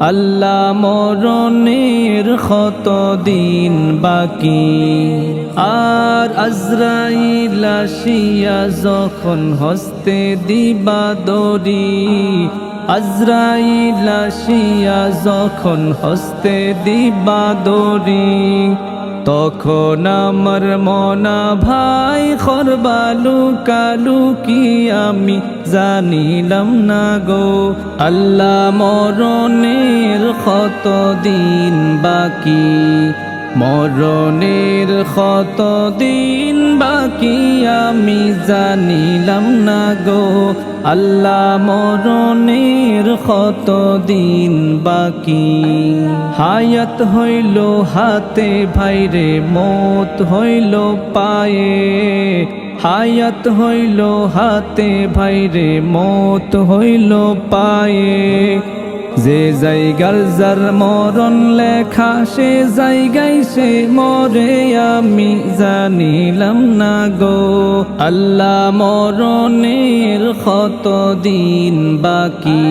আল্লাহ মরণের ক্ষত দিন বাকি? আর আজরাইল যখন হস্তে দিবা দরি আজরাইল যখন হস্তে দিবা দরি তখন আমার মনা ভাই খরবালু কালু কি আমি জানিলাম না গো। আল্লাহ মরণের কত দিন বাকি? মরণের কত দিন বাকি? আমি জানিলাম না গো, আল্লাহ মরণের কত দিন বাকি। হায়াত হইল হাতে, ভাইরে মত হইল পায়ে। হায়াত হইল হাতে, ভাইরে মত হইল পায়ে। যে জায়গার যার মরণ লেখা, সে জায়গায় সে মরে, আমি জানিলাম না গো। আল্লাহ মরণের কত দিন বাকি?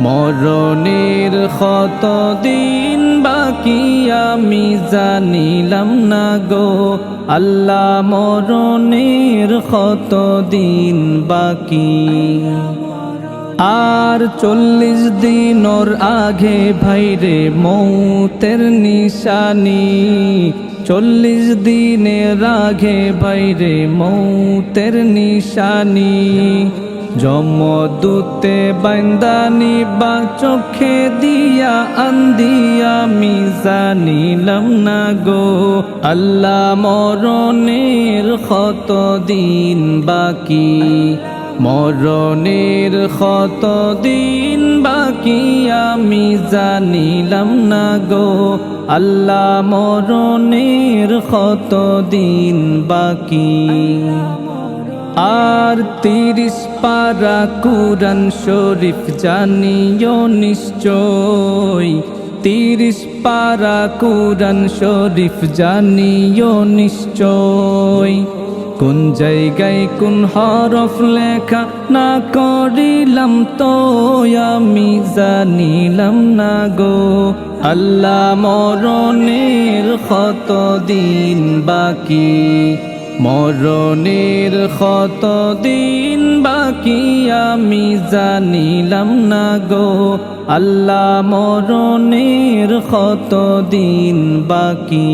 মরণের কত দিন বাকি, আমি জানিলাম না গো। আল্লাহ মরণের কত দিন বাকি? আর চল্লিশ দিনর আগে ভাইরে মৌতের নিশানি। চল্লিশ দিনের আগে বাইরে মৌতের নিশানি। জমদূতে বান্দানি বা চোখে দিয়া আন্দিয়া আমি জানিলাম না গো। আল্লাহ মরণের কত দিন বাকি। মরণের কত দিন বাকি আমি জানিলাম না গো। আল্লাহ মরণের কত দিন বাকি। আর তিরিশ পারা কুরআন শরীফ জানিও নিশ্চয়। তিরিশ পারা কুরআন শরীফ জানিও নিশ্চয়। কোন জায়গায় কোন হরফ লেখা না করিলাম তো আমি জানিলাম না গো। আল্লাহ মরণের কত দিন বাকি? মরণের কত দিন বাকি আমি জানিলাম না গো। আল্লাহ মরণের কত দিন বাকি?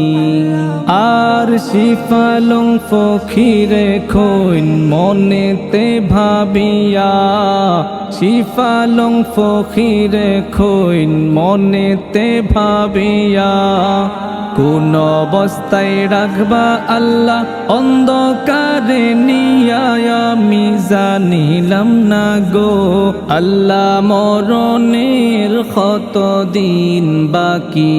আর শিফালং ফখিরে খৈন মনেতে ভাবিয়া। শিফালং ফখিরে খৈন মনেতে ভাবিয়া। কোন অবস্থায় রাখবা আল্লাহ অন্ধকারে নিয়ায় আমি জানিলাম না গো। আল্লাহ মরণের কত দিন বাকি।